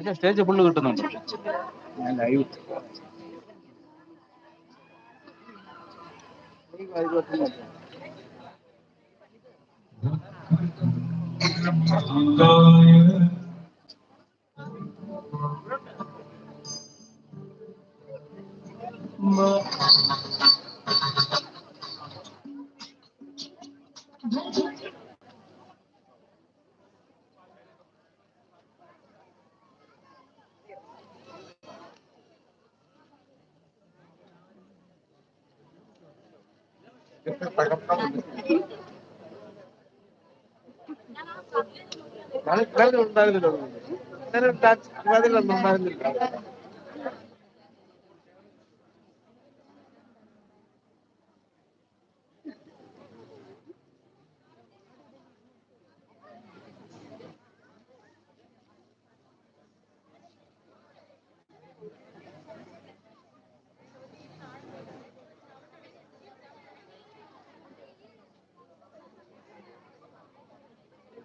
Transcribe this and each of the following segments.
പക്ഷെ stage full ക ി n மனசுல இருந்தாரு இருந்தாச்சு அது மாதிரி நம்ம மறந்துருக்காங்க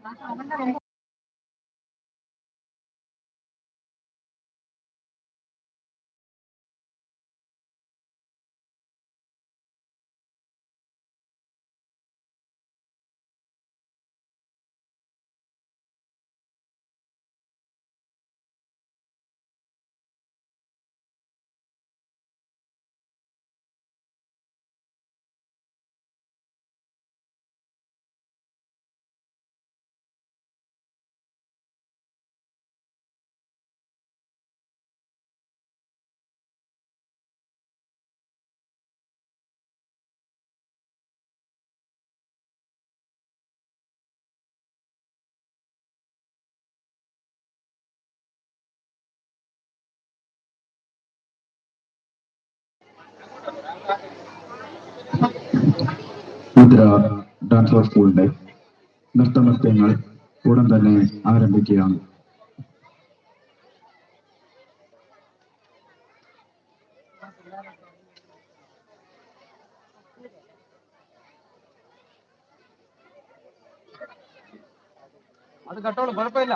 啊，我们那边。ഡാൻസ് സ്കൂളിന്റെ നൃത്തനൃത്യങ്ങൾ ഉടൻ തന്നെ ആരംഭിക്കുകയാണ് അത് കട്ടോളൂ കുഴപ്പമില്ല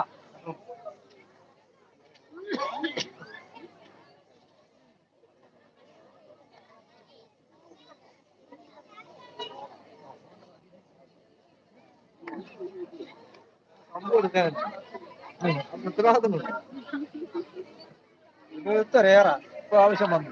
ഉത്തരവാദിത്തങ്ങൾ ആവശ്യം വന്നു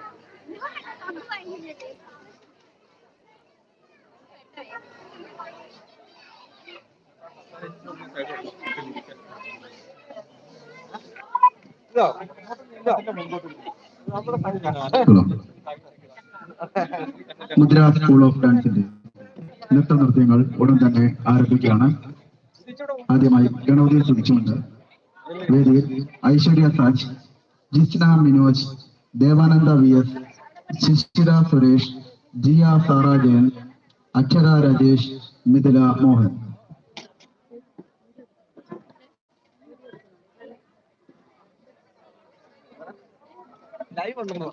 മുദ്ര സ്കൂൾ ഓഫ് ഡാൻസിന്റെ നൃത്ത നൃത്യങ്ങൾ ഉടൻ തന്നെ ആരംഭിക്കുകയാണ് ആദ്യമായി ഗണപതി സ്തുതിച്ചുകൊണ്ട് വേദിയിൽ Aishwarya Saj Jisna Minoj Devananda V S Shishira Suresh Jiya Sara Jayan Akshara Rajesh Mithila Mohan live ഒന്നും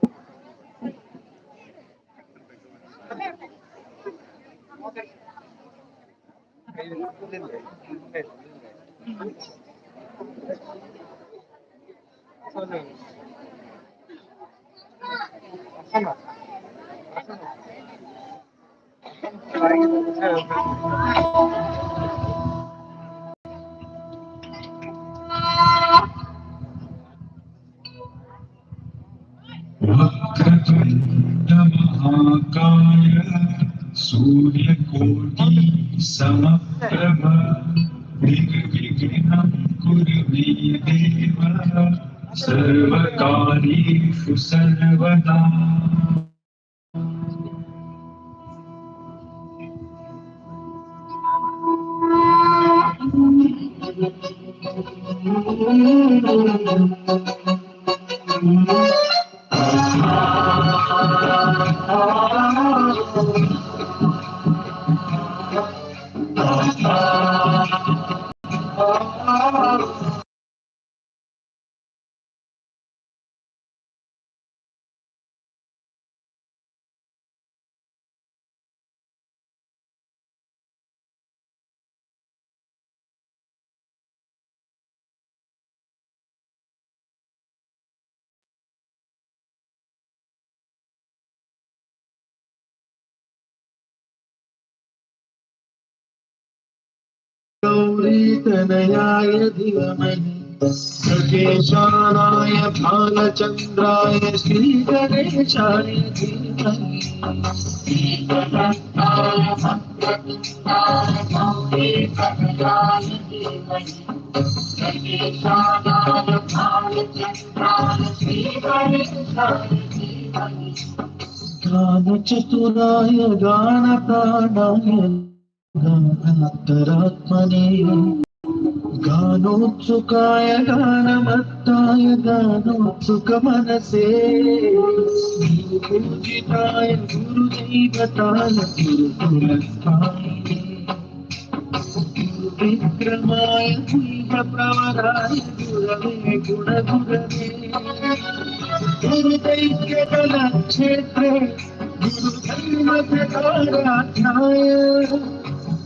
全然。そうね。朝の。朝の。महाकाय सूर्यकोटि समप सर्वकारीषु सर्वदा Thank you. प्रीतनयाय धियमहि धीमहि सकेशानाय भालचन्द्राय श्रीगणेशाय धीमहि गानचतुराय गानप्राणाय ഗാനാന്തരാത്മനേ ഗാനോത്സുകായ ഗാനമത്തായ ഗാനോത്സുക മനസേ ഗുരുജിതായ ഗുരുദൈവതായ ഗുരുകുലസ്ഥായ വിക്രമായ ദൈവപ്രവരായ ഗുരവേ ഗുണഗുരവേ ഗുരുദൈക്യകല ക്ഷേത്രേ ഗുരുധൈവ പ്രകാരാധ്യായ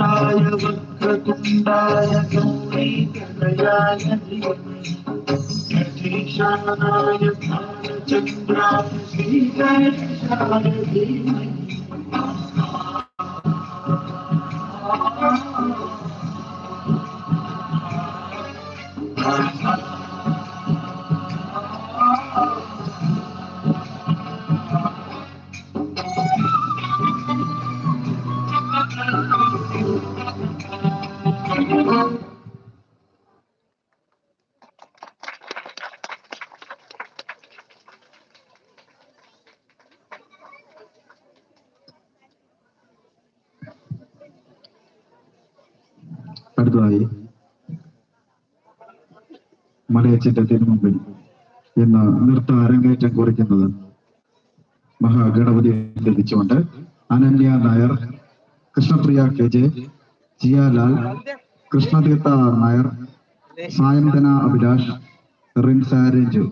वक्रतुण्डाय वक्रतुण्डाय गौरी कनयाय गणेशानाय भानचन्द्राय श्रीगणेशाय धीमहि അടുത്തതായി മലയച്ചിന്റെ തിരുമുമ്പിൽ ഇന്ന് നൃത്ത അരങ്ങേറ്റം കുറിക്കുന്നത് മഹാഗണപതിയെ ലഭിച്ചുകൊണ്ട് അനന്യ നായർ കൃഷ്ണപ്രിയ കെ ജെ ജിയാലാൽ കൃഷ്ണതീർത്ഥ നായർ സായന്തന അഭിലാഷ് റിൻസാരഞ്ജു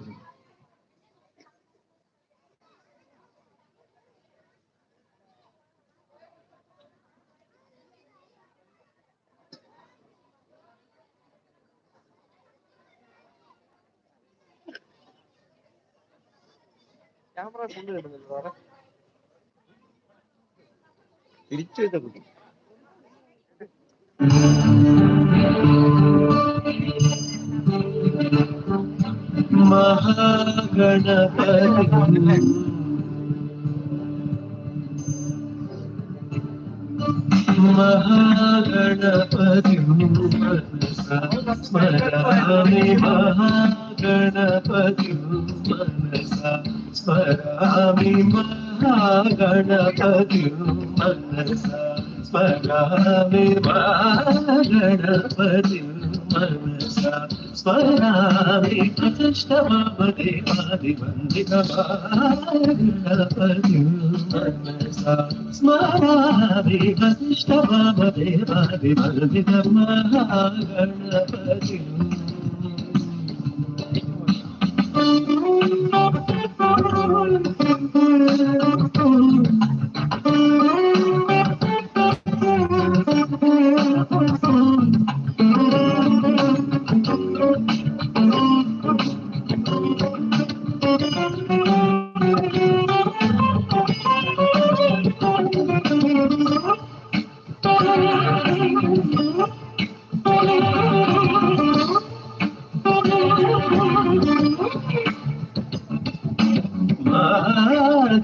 തിരിച്ചു വെച്ച കുട്ടി മഹാഗണപതി മഹാഗണപതി മനസാമി മഹാഗണപതി స్మరామి మహాగణపతి మనస స్మరామి మహాగణపతి మనస స్మరామి ప్రతిష్టమవదే ఆది వందిత గణపతి మనస స్మరామి ప్రతిష్టమవదే ఆది Mahaganapati Thank you. Oh,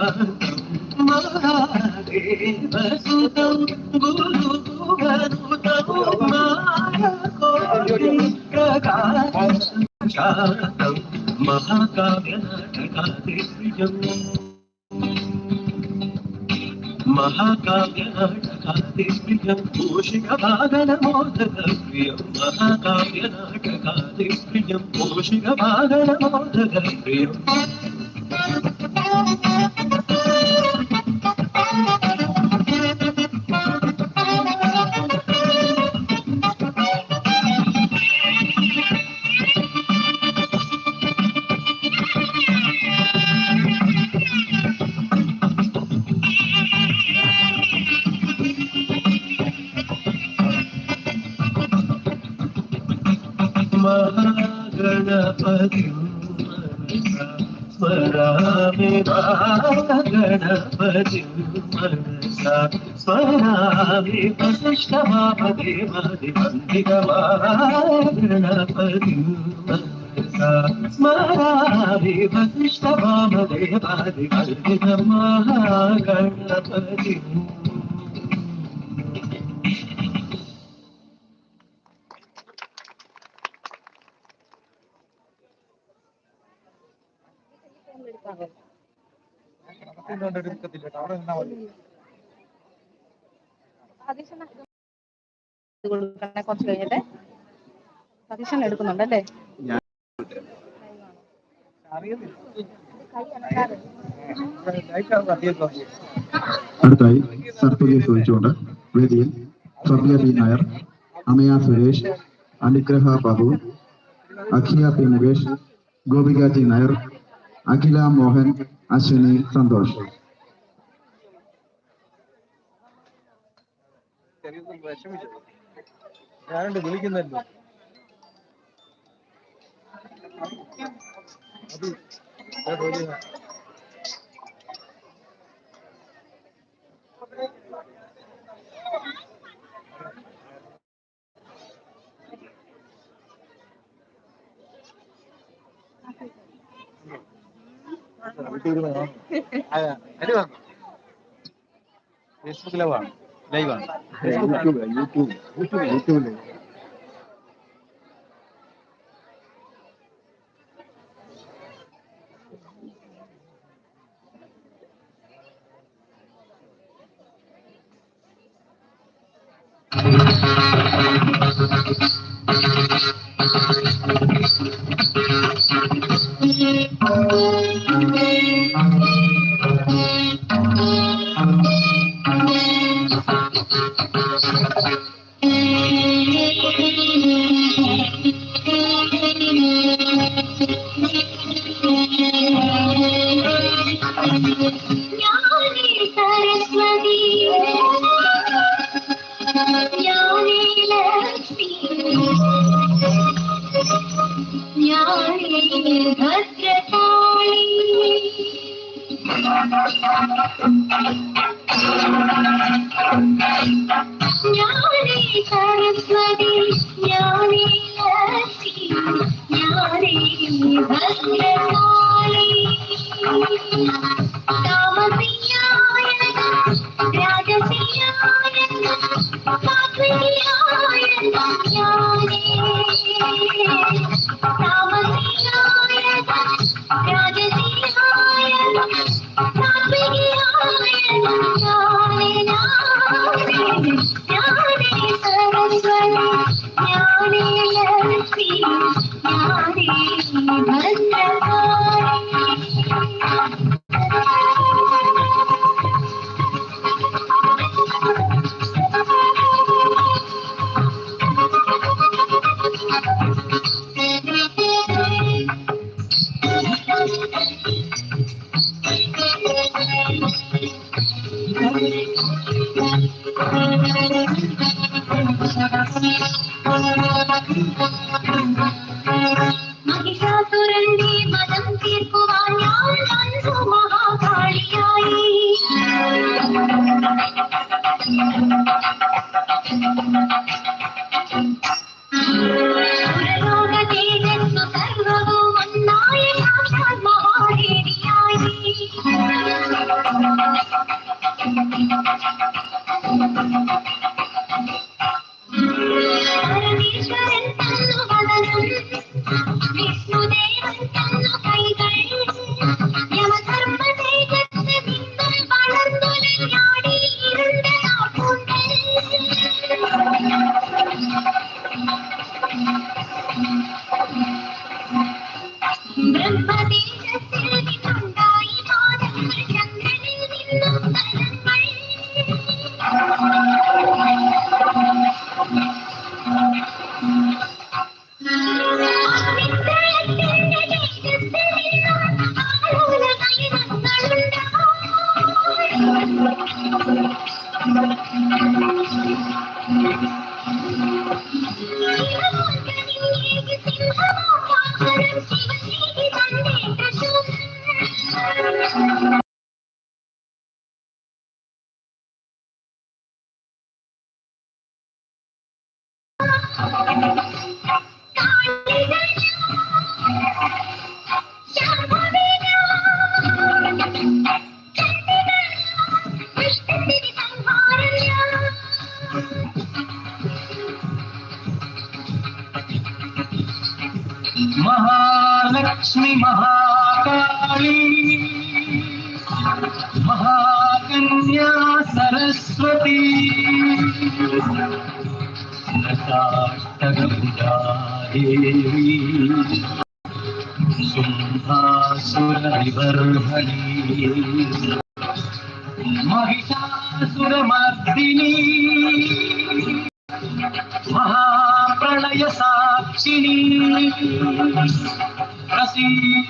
మహాకావ్య నాటకాదివ్యం మహాకావ్య నాటకాదివ్యం పోషిక భాగనమోదవ్యం మహాకావ్య నాటకాదివ్యం పోషిక భాగనమోదవ్యం Thank you. భీమృష్ణమా పదే మది గణపతి స్మరాభిమృష్ణమామదే మది మందిరమా గణపతి ില്ല അവിടെ നിന്നാ മതി സതീശൻ കഴിഞ്ഞിട്ട് അടുത്തായി സർപ്പിയെ ചോദിച്ചുകൊണ്ട് വേദിയിൽ Sarpiya B Nair Amaya Suresh Anugraha Babu Akhiya P Mukesh Gopika G Nair Akhila Mohan Ashwini Santhosh ശരീരത്തിൽ വിഷമിച്ചത് ഞാനുണ്ട് വിളിക്കുന്നല്ലോ ഫേസ്ബുക്ക് ലൈവാണ് ലൈവാണ് 유튜브 유튜브 유튜브 유튜브 സരസ്വതി ഞാനേ ഞാനേ ഭദ്രകാളി Thank you. మహిషాసురుణ్ణి మదం తీర్పు लक्ष्मी महाकाली महाकन्या सरस्वती महिषासुरमर्दिनी देवी साक्षिणी حسيب